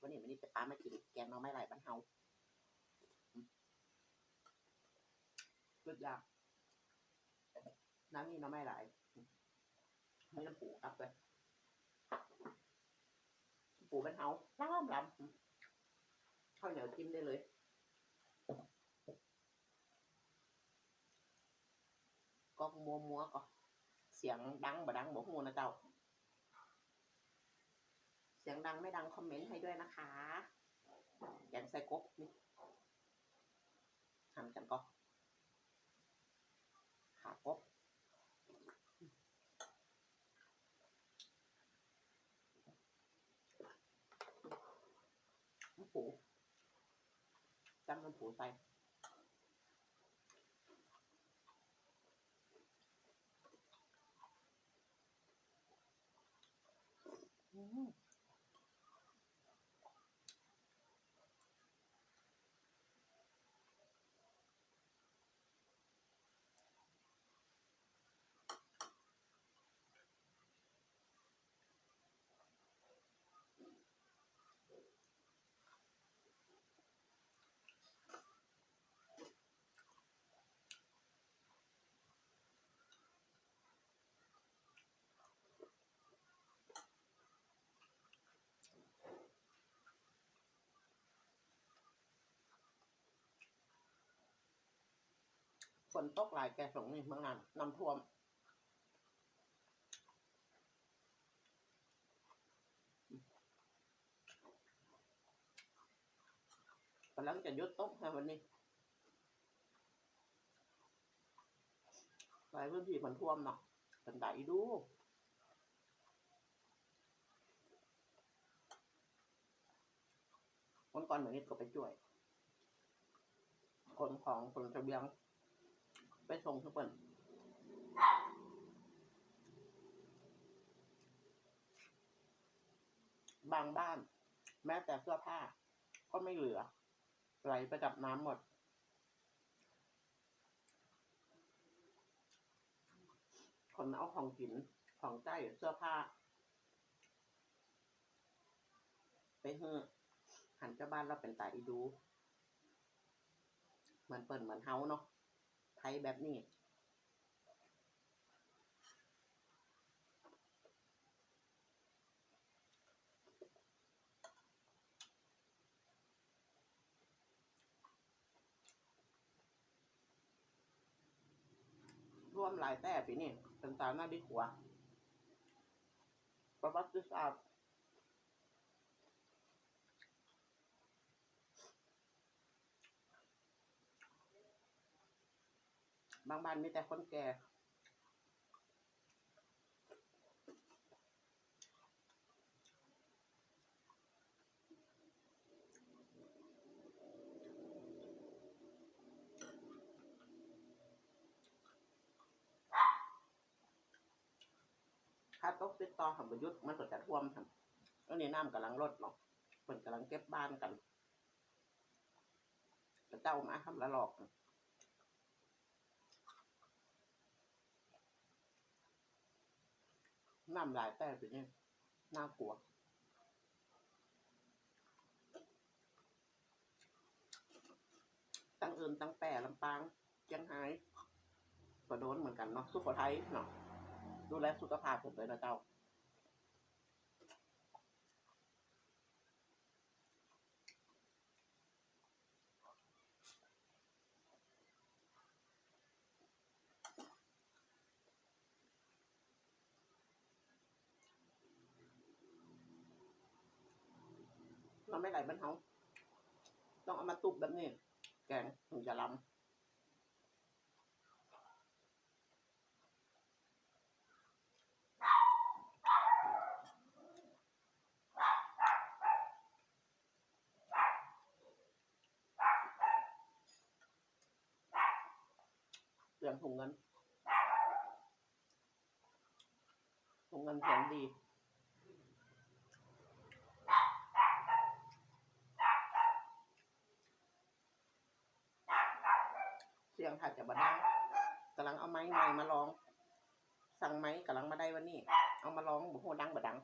วันนี้วันนี้จะป้ามากินแกงน้องไม้ไหลบ้านเฮาอืมสุดยอดน้ำนี่น้องไม้ไหลอืมมีน้ำปูอัพเลยปูบ้านเฮาล้ำล้ำข้าวเหนียวจิ้มได้เลยก็มัวมัวก็เสียงดังบ่ดังบอกงูนะเจ้า สียงดังไม่ดังคอมเมนต์ให้ด้วยนะคะแกงใส่กบนี่หั่นกันก็ขากบน้ำปูจำน้ำปูใส่อืม ฝนตกหลายแกสงนี่เมืองนั้นน้ำท่วม กำลังจะยุดตกนะวันนี้หลายพื้นที่มันท่วมเนาะเป็นไดดูวันก่อนเหมือนนี้ก็ไปช่วย คนของคนทะเบียง ไปส่งทุกคนบางบ้าน แม้แต่เสื้อผ้า ก็ไม่เหลือ ไหลไปกับน้ำหมด คนเอาของกินของใจเสื้อผ้า ไปเฮือหันเจ้าบ้านเราเป็นตาอีดู เหมือนเปิดเหมือนเฮาเนาะ ไทยแบบนี้รวมหลายแต่ปีนี้เป็นตาหน้าดีกว่าประวัติศาสตร์ บางบ้านมีแต่คนแก่ถ้าตกติดต่อทำประยุทธ์มันก็จะท่วมทำแล้วนี่น้ำกำลังลดเนาะเพิ่นกำลังเก็บบ้านกันกระเจ้ามาทำละหลอก น้ำลายแต่สิเนี่ยน่ากลัวตั้งเอิญตั้งแปรลำปางเชียงไฮ้ก็โดนเหมือนกันเนาะสุโขทัยเนาะดูแลสุขภาพผมเลยนะเจ้า เราไม่ไหลบ้านเฮาต้องเอามาตุบแบบนี้ แกงถึงจะล้ำเสียงถุงเงินถุงเงินเสียงดี รื่องถ่ะจากบันไดกำลังเอาไม้ใหม่มาลอง สั่งไม้กำลังมาได้วันนี้ เอามาลองบุโหดังบดัง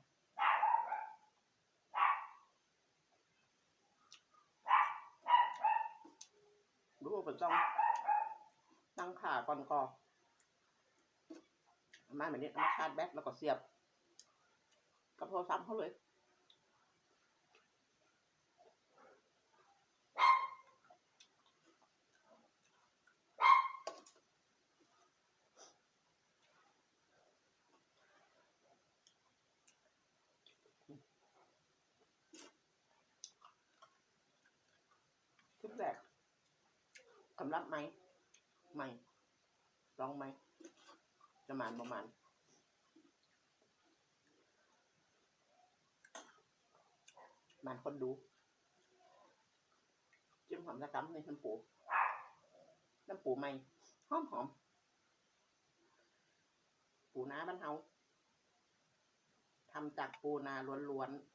ดูปจ้องตั้งขาก่อนก่อมาแบบนี้มาชาดแบ๊ตแล้วก็เสียบ กับโทรศัพท์เขาเลยำรับไหมไหมลองไหมประมาณประมาณมาณคนดูจิ้มหอมระกำในน้ำปูน้ำปูไหมหอมหอมปูนาบ้านเฮาทำจากปูนาล้วนๆ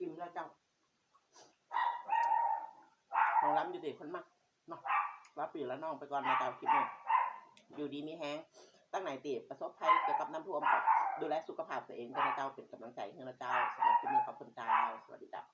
กินแล้วเจ้าของร้านอยู่เด็กคนมากเนาะรับปีแล้วน้องไปก่อนนะเจ้าคลิปนี้อยู่ดีมีแห้งตั้งไหนตีประสบภัยเกี่ยวกับน้ำท่วมดูแลสุขภาพตัวเองกันนะเจ้าเป็นกำลังใจให้นะเจ้าสำหรับคลิปนี้ขอบคุณเจ้าสวัสดีเจ้า